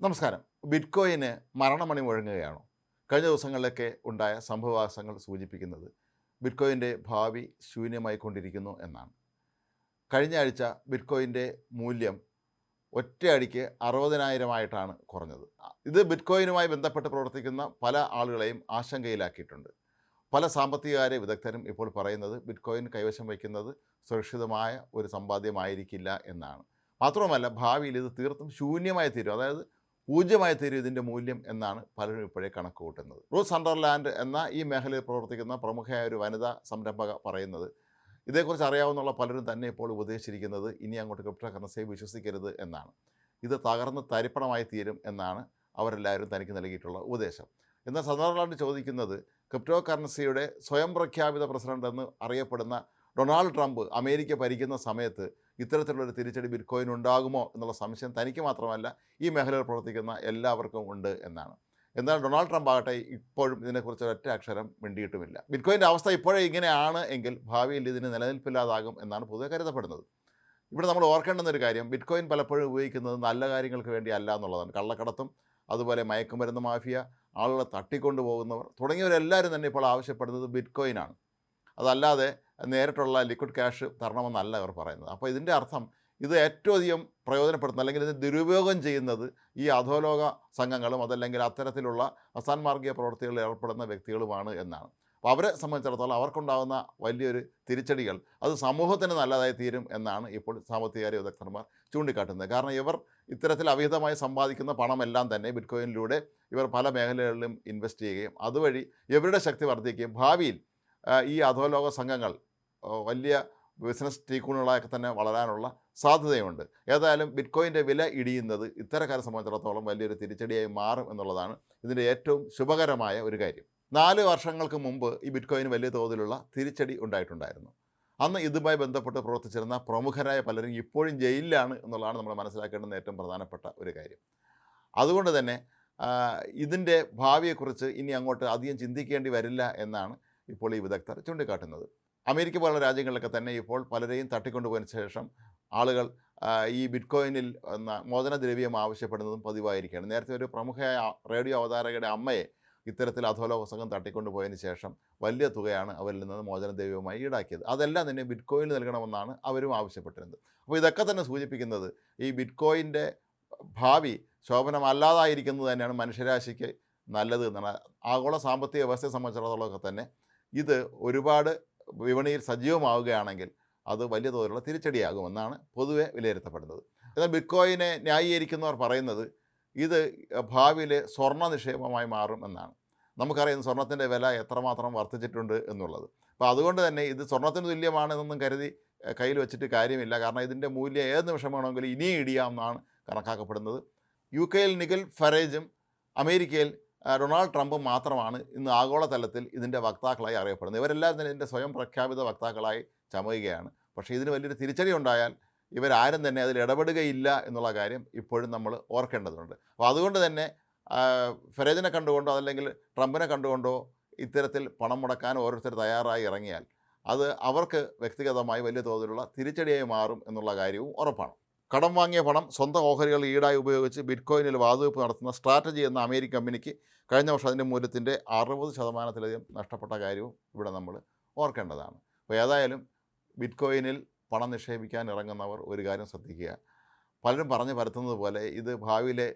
നമസ്കാരം. ബിറ്റ്കോയിന് മരണമണി മുഴങ്ങുകയാണോ? കഴിഞ്ഞ ദിവസങ്ങളിലൊക്കെ ഉണ്ടായ സംഭവവാസങ്ങൾ സൂചിപ്പിക്കുന്നത് ബിറ്റ്കോയിന്റെ ഭാവി ശൂന്യമായി കൊണ്ടിരിക്കുന്നു എന്നാണ്. കഴിഞ്ഞ ആഴ്ച ബിറ്റ്കോയിന്റെ മൂല്യം ഒറ്റയടിക്ക് അറുപതിനായിരമായിട്ടാണ് കുറഞ്ഞത്. ഇത് ബിറ്റ്കോയിനുമായി ബന്ധപ്പെട്ട് പ്രവർത്തിക്കുന്ന പല ആളുകളെയും ആശങ്കയിലാക്കിയിട്ടുണ്ട്. പല സാമ്പത്തികകാര്യ വിദഗ്ധരും ഇപ്പോൾ പറയുന്നത് ബിറ്റ്കോയിൻ കൈവശം വയ്ക്കുന്നത് സുരക്ഷിതമായ ഒരു സമ്പാദ്യമായിരിക്കില്ല എന്നാണ്. മാത്രവുമല്ല ഭാവിയിൽ ഇത് തീർത്തും ശൂന്യമായി തീരും. അതായത് പൂജ്യമായി തീരും ഇതിന്റെ മൂല്യം എന്നാണ് പലരും ഇപ്പോഴേ കണക്ക് കൂട്ടുന്നത് റൂത്ത് സണ്ടർലാൻഡ് എന്ന ഈ മേഖലയിൽ പ്രവർത്തിക്കുന്ന പ്രമുഖയായ ഒരു വനിതാ സംരംഭക പറയുന്നത് ഇതേക്കുറിച്ച് അറിയാവുന്ന പലരും തന്നെ ഇപ്പോൾ ഉപദേശിച്ചിരിക്കുന്നത് ഇനി അങ്ങോട്ട് ക്രിപ്റ്റോ കറൻസിയെ വിശ്വസിക്കരുത് എന്നാണ്. ഇത് തകർന്ന് തരിപ്പണമായി തീരും എന്നാണ് അവരെല്ലാവരും തനിക്ക് നൽകിയിട്ടുള്ള ഉപദേശം. എന്നാൽ സദർലാൻഡ് ചോദിക്കുന്നത് ക്രിപ്റ്റോ കറൻസിയുടെ സ്വയം പ്രഖ്യാപിത പ്രസിഡന്റ് എന്ന് അറിയപ്പെടുന്ന ഡൊണാൾഡ് ട്രംപ് അമേരിക്ക ഭരിക്കുന്ന സമയത്ത് ഇത്തരത്തിലുള്ളൊരു തിരിച്ചടി ബിറ്റ്കോയിൻ ഉണ്ടാകുമോ എന്നുള്ള സംശയം തനിക്ക് മാത്രമല്ല ഈ മേഖലയിൽ പ്രവർത്തിക്കുന്ന എല്ലാവർക്കും ഉണ്ട് എന്നാണ്. എന്നാൽ ഡൊണാൾഡ് ട്രംപ് ആകട്ടെ ഇപ്പോഴും ഇതിനെക്കുറിച്ച് ഒറ്റ അക്ഷരം മിണ്ടിയിട്ടുമില്ല. ബിറ്റ്കോയിന്റെ അവസ്ഥ ഇപ്പോഴേ ഇങ്ങനെയാണ് എങ്കിൽ ഭാവിയിൽ ഇതിന് നിലനിൽപ്പില്ലാതാകും എന്നാണ് പൊതുവെ കരുതപ്പെടുന്നത്. ഇവിടെ നമ്മൾ ഓർക്കേണ്ടുന്ന ഒരു കാര്യം ബിറ്റ്കോയിൻ പലപ്പോഴും ഉപയോഗിക്കുന്നത് നല്ല കാര്യങ്ങൾക്ക് വേണ്ടി അല്ല എന്നുള്ളതാണ്. കള്ളക്കടത്തും അതുപോലെ മയക്കുമരുന്ന് മാഫിയ ആളുകളെ തട്ടിക്കൊണ്ടു പോകുന്നവർ തുടങ്ങിയവരെല്ലാവരും തന്നെ ഇപ്പോൾ ആവശ്യപ്പെടുന്നത് ബിറ്റ്കോയിനാണ്. അതല്ലാതെ നേരിട്ടുള്ള ലിക്വിഡ് ക്യാഷ് തരണമെന്നല്ല അവർ പറയുന്നത്. അപ്പോൾ ഇതിന്റെ അർത്ഥം ഇത് ഏറ്റവും അധികം പ്രയോജനപ്പെടുത്തുന്ന അല്ലെങ്കിൽ ഇത് ദുരുപയോഗം ചെയ്യുന്നത് ഈ അധോലോക സംഘങ്ങളും അതല്ലെങ്കിൽ അത്തരത്തിലുള്ള അസാൻമാർഗീയ പ്രവർത്തികളിൽ ഏർപ്പെടുന്ന വ്യക്തികളുമാണ് എന്നാണ്. അപ്പോൾ അവരെ സംബന്ധിച്ചിടത്തോളം അവർക്കുണ്ടാകുന്ന വലിയൊരു തിരിച്ചടികൾ അത് സമൂഹത്തിന് നല്ലതായി തീരും എന്നാണ് ഇപ്പോൾ സാമ്പത്തികാര്യ വിദഗ്ധന്മാർ ചൂണ്ടിക്കാട്ടുന്നത്. കാരണം ഇവർ ഇത്തരത്തിൽ അവിഹിതമായി സമ്പാദിക്കുന്ന പണമെല്ലാം തന്നെ ബിറ്റ്കോയിനിലൂടെ ഇവർ പല മേഖലകളിലും ഇൻവെസ്റ്റ് ചെയ്യുകയും അതുവഴി ഇവരുടെ ശക്തി വർദ്ധിക്കുകയും ഭാവിയിൽ ഈ അധോലോക സംഘങ്ങൾ വലിയ ബിസിനസ് ടീക്കൂണുകളായൊക്കെ തന്നെ വളരാനുള്ള സാധ്യതയുണ്ട് ഏതായാലും ബിറ്റ്കോയിന്റെ വില ഇടിയുന്നത് ഇത്തരക്കാരെ സംബന്ധിച്ചിടത്തോളം വലിയൊരു തിരിച്ചടിയായി മാറും എന്നുള്ളതാണ് ഇതിന്റെ ഏറ്റവും ശുഭകരമായ ഒരു കാര്യം. നാല് വർഷങ്ങൾക്ക് മുമ്പ് ഈ ബിറ്റ്കോയിന് വലിയ തോതിലുള്ള തിരിച്ചടി ഉണ്ടായിട്ടുണ്ടായിരുന്നു. അന്ന് ഇതുമായി ബന്ധപ്പെട്ട് പ്രവർത്തിച്ചിരുന്ന പ്രമുഖരായ പലരും ഇപ്പോഴും ജയിലിലാണ് എന്നുള്ളതാണ് നമ്മൾ മനസ്സിലാക്കേണ്ടുന്ന ഏറ്റവും പ്രധാനപ്പെട്ട ഒരു കാര്യം. അതുകൊണ്ട് തന്നെ ഇതിന്റെ ഭാവിയെക്കുറിച്ച് ഇനി അങ്ങോട്ട് അധികം ചിന്തിക്കേണ്ടി വരില്ല എന്നാണ് ഇപ്പോൾ ഈ വിദഗ്ധർ ചൂണ്ടിക്കാട്ടുന്നത്. അമേരിക്ക പോലുള്ള രാജ്യങ്ങളിലൊക്കെ തന്നെ ഇപ്പോൾ പലരെയും തട്ടിക്കൊണ്ടുപോയതിന് ശേഷം ആളുകൾ ഈ ബിറ്റ്കോയിനിൽ മോചനദ്രവ്യം ആവശ്യപ്പെടുന്നതും പതിവായിരിക്കുകയാണ്. നേരത്തെ ഒരു പ്രമുഖയായ റേഡിയോ അവതാരകയുടെ അമ്മയെ ഇത്തരത്തിൽ അധോലോക സംഘം തട്ടിക്കൊണ്ടുപോയതിന് ശേഷം വലിയ തുകയാണ് അവരിൽ നിന്ന് മോചനദ്രവ്യവുമായി ഈടാക്കിയത്. അതെല്ലാം തന്നെ ബിറ്റ്കോയിൻ നൽകണമെന്നാണ് അവരും ആവശ്യപ്പെട്ടിരുന്നത്. അപ്പോൾ ഇതൊക്കെ തന്നെ സൂചിപ്പിക്കുന്നത് ഈ ബിറ്റ്കോയിന്റെ ഭാവി ശോഭനമല്ലാതായിരിക്കുന്നത് തന്നെയാണ് മനുഷ്യരാശിക്ക് നല്ലത് എന്നാണ്. ആഗോള സാമ്പത്തിക വ്യവസ്ഥയെ സംബന്ധിച്ചിടത്തോളമൊക്കെ തന്നെ ഇത് ഒരുപാട് വിപണിയിൽ സജീവമാവുകയാണെങ്കിൽ അത് വലിയ തോതിലുള്ള തിരിച്ചടിയാകുമെന്നാണ് പൊതുവെ വിലയിരുത്തപ്പെടുന്നത്. എന്നാൽ ബിറ്റ്കോയിനെ ന്യായീകരിക്കുന്നവർ പറയുന്നത് ഇത് ഭാവിയിൽ സ്വർണ നിക്ഷേപമായി മാറും എന്നാണ്. നമുക്കറിയാം സ്വർണത്തിന്റെ വില എത്രമാത്രം വർദ്ധിച്ചിട്ടുണ്ട് എന്നുള്ളത്. അപ്പോൾ അതുകൊണ്ട് തന്നെ ഇത് സ്വർണത്തിന് തുല്യമാണെന്നൊന്നും കരുതി കയ്യിൽ വെച്ചിട്ട് കാര്യമില്ല. കാരണം ഇതിന്റെ മൂല്യം ഏത് നിമിഷം വേണമെങ്കിലും ഇനിയും ഇടിയാമെന്നാണ് കണക്കാക്കപ്പെടുന്നത്. യു കെയിൽ നിഖിൽ ഫറേജും അമേരിക്കയിൽ ഡൊണാൾഡ് ട്രംപ് മാത്രമാണ് ഇന്ന് ആഗോളതലത്തിൽ ഇതിന്റെ വക്താക്കളായി അറിയപ്പെടുന്നത്. ഇവരെല്ലാവരും തന്നെ ഇതിന്റെ സ്വയം പ്രഖ്യാപിത വക്താക്കളായി ചമയുകയാണ്. പക്ഷേ ഇതിന് വലിയൊരു തിരിച്ചടി ഉണ്ടായാൽ ഇവരാരും തന്നെ അതിൽ ഇടപെടുകയില്ല എന്നുള്ള കാര്യം ഇപ്പോഴും നമ്മൾ ഓർക്കേണ്ടതുണ്ട്. അപ്പോൾ അതുകൊണ്ട് തന്നെ ഫെറേജിനെ കണ്ടുകൊണ്ടോ അതല്ലെങ്കിൽ ട്രംപിനെ കണ്ടുകൊണ്ടോ ഇത്തരത്തിൽ പണം മുടക്കാൻ ഓരോരുത്തർ തയ്യാറായി ഇറങ്ങിയാൽ അത് അവർക്ക് വ്യക്തിഗതമായി വലിയ തോതിലുള്ള തിരിച്ചടിയായി മാറും എന്നുള്ള കാര്യവും ഉറപ്പാണ്. കടം വാങ്ങിയ പണം സ്വന്തം ഓഹരികൾ ഈടായി ഉപയോഗിച്ച് ബിറ്റ്കോയിനിൽ വാതുവെപ്പ് നടത്തുന്ന സ്ട്രാറ്റജി എന്ന അമേരിക്കൻ കമ്പനിക്ക് കഴിഞ്ഞ വർഷം അതിന്റെ മൂല്യത്തിന്റെ അറുപത് ശതമാനത്തിലധികം നഷ്ടപ്പെട്ട കാര്യവും ഇവിടെ നമ്മൾ ഓർക്കേണ്ടതാണ്. അപ്പോൾ ഏതായാലും ബിറ്റ്കോയിനിൽ പണം നിക്ഷേപിക്കാൻ ഇറങ്ങുന്നവർ ഒരു കാര്യം ശ്രദ്ധിക്കുക. പലരും പറഞ്ഞു പരത്തുന്നത് പോലെ ഇത് ഭാവിയിലെ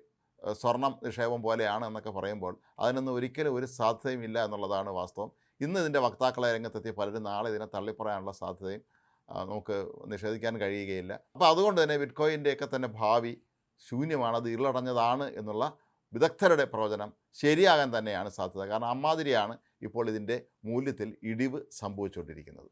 സ്വർണം നിക്ഷേപം പോലെയാണ് എന്നൊക്കെ പറയുമ്പോൾ അതിനൊന്നും ഒരിക്കലും ഒരു സാധ്യതയും ഇല്ല എന്നുള്ളതാണ് വാസ്തവം. ഇന്ന് ഇതിന്റെ വക്താക്കളെ രംഗത്തെത്തിയ പലരും നാളെ ഇതിനെ തള്ളിപ്പറയാനുള്ള സാധ്യതയും നമുക്ക് നിഷേധിക്കാൻ കഴിയുകയില്ല. അപ്പോൾ അതുകൊണ്ട് തന്നെ ബിറ്റ്കോയിന്റെയൊക്കെ തന്നെ ഭാവി ശൂന്യമാണ് അത് ഇരുളടഞ്ഞതാണ് എന്നുള്ള വിദഗ്ധരുടെ പ്രവചനം ശരിയാകാൻ തന്നെയാണ് സാധ്യത. കാരണം അമ്മാതിരിയാണ് ഇപ്പോൾ ഇതിന്റെ മൂല്യത്തിൽ ഇടിവ് സംഭവിച്ചുകൊണ്ടിരിക്കുന്നത്.